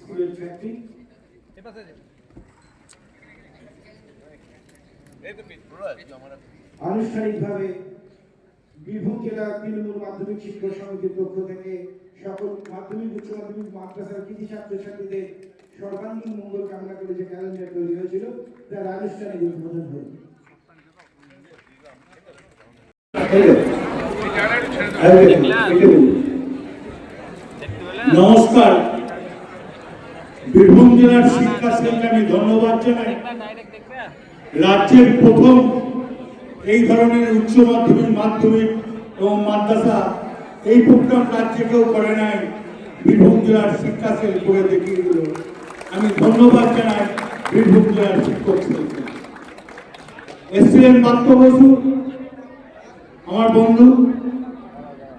স্কুলের আনুষ্ঠানিকভাবে বীরভূম জেলা তৃণমূল মাধ্যমিক শিক্ষক সমিতির পক্ষ থেকে সকল মাধ্যমিক উচ্চ মাধ্যমিক মাদ্রাসার কৃতি ছাত্রছাত্রীদের সর্বাঙ্গীন মঙ্গল কামনা করে যে ক্যালেন্ডার তৈরি হয়েছিল তার আনুষ্ঠানিক উদ্বোধন হল নমস্কার। বীরভূম জেলার শিক্ষা সেলকে আমি ধন্যবাদ জানাই। রাজ্যের প্রথম এই ধরনের উচ্চ মাধ্যমিক মাধ্যমিক এবং মাদ্রাসা এই প্রোগ্রাম রাজ্যে কেউ করে নাই, বীরভূম জেলার শিক্ষা সেল করে দেখিয়ে দিল। আমি ধন্যবাদ জানাই বীরভূম জেলার শিক্ষক সেলকে। এসছিলেন পার্থ বসু, আমার বন্ধু,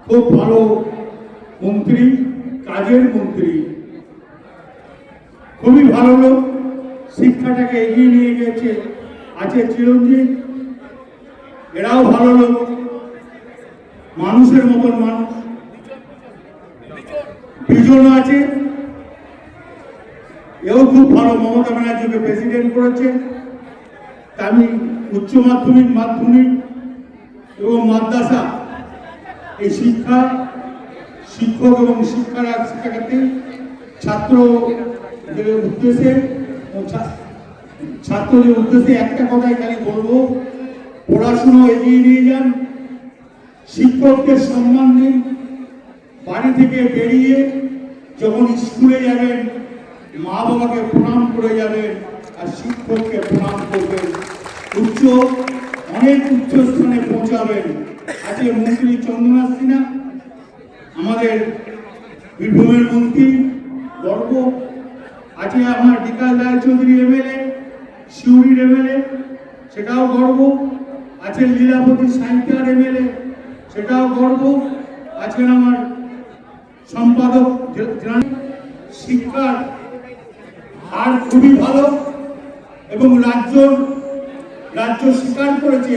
খুব ভালো মন্ত্রী। কাজের মন্ত্রী। খুবই ভালো লোক, শিক্ষাটাকে এগিয়ে নিয়ে গেছে। আছে চিরঞ্জিত, এরাও ভালো লোক, মানুষের মতন মানুষ। বিজন আছে। এও খুব ভালো, মমতা ব্যানার্জিকে প্রেসিডেন্ট করেছে। আমি উচ্চ মাধ্যমিক মাধ্যমিক এবং মাদ্রাসা, এই শিক্ষা শিক্ষক এবং শিক্ষারা শিক্ষাক্ষেত্রে ছাত্রদের উদ্দেশ্যে ছাত্রদের উদ্দেশ্যে একটা কথাই খালি বলব। পড়াশুনো এগিয়ে নিয়ে যান। শিক্ষকদের সম্মান দিন। বাড়ি থেকে বেরিয়ে যখন স্কুলে যাবেন, মা বাবাকে প্রণাম করে যাবেন আর শিক্ষককে প্রণাম করবেন। উচ্চ, অনেক উচ্চ স্থানে পৌঁছাবেন। আজকে মন্ত্রী চন্দ্রনাথ সিনহা আমাদের বীরভূমের মন্ত্রী গর্ব আছে আমার বিকাশ রায়চৌধুরী এমএলএ শিউরির এমএলএ সেটাও গর্ব আছে লীলাপতি সাহিত্যার এমএলএ সেটাও গর্ব আছেন আমার সম্পাদক শিক্ষার হার খুবই ভালো এবং রাজ্য রাজ্য স্বীকার করেছে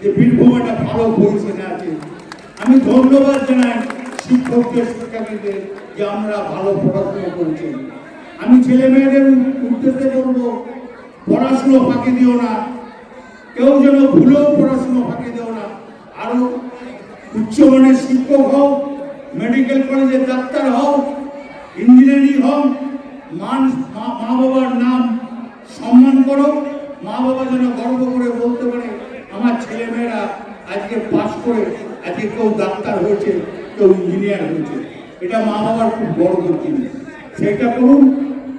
যে বীরভূম একটা ভালো পজিশনে আছে। আমি ধন্যবাদ জানাই শিক্ষকদের যে আমরা ভালো পড়াশোনা করেছি। আমি ছেলে মেয়েদের উদ্দেশ্যে বলব, পড়াশুনো ফাঁকি দিও না। কেউ যেন ভুলেও পড়াশুনো ফাঁকি দিও না। আরও উচ্চমানের শিক্ষক হও মেডিকেল কলেজের ডাক্তার হও ইঞ্জিনিয়ারিং হও, মান মা বাবার নাম সম্মান করো। মা বাবা যেন গর্ব করে বলতে পারে, আমার ছেলে মেয়েরা আজকে পাশ করে আজকে কেউ ডাক্তার হয়েছে, কেউ ইঞ্জিনিয়ার হয়েছে। এটা মা বাবার খুব বড় জিনিস সেটা করুন,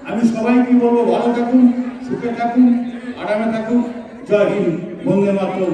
আমি সবাইকে বলব, ভালো থাকুন, সুখে থাকুন, আরামে থাকুন। জয় হিন্দ, বন্দে মাতরম।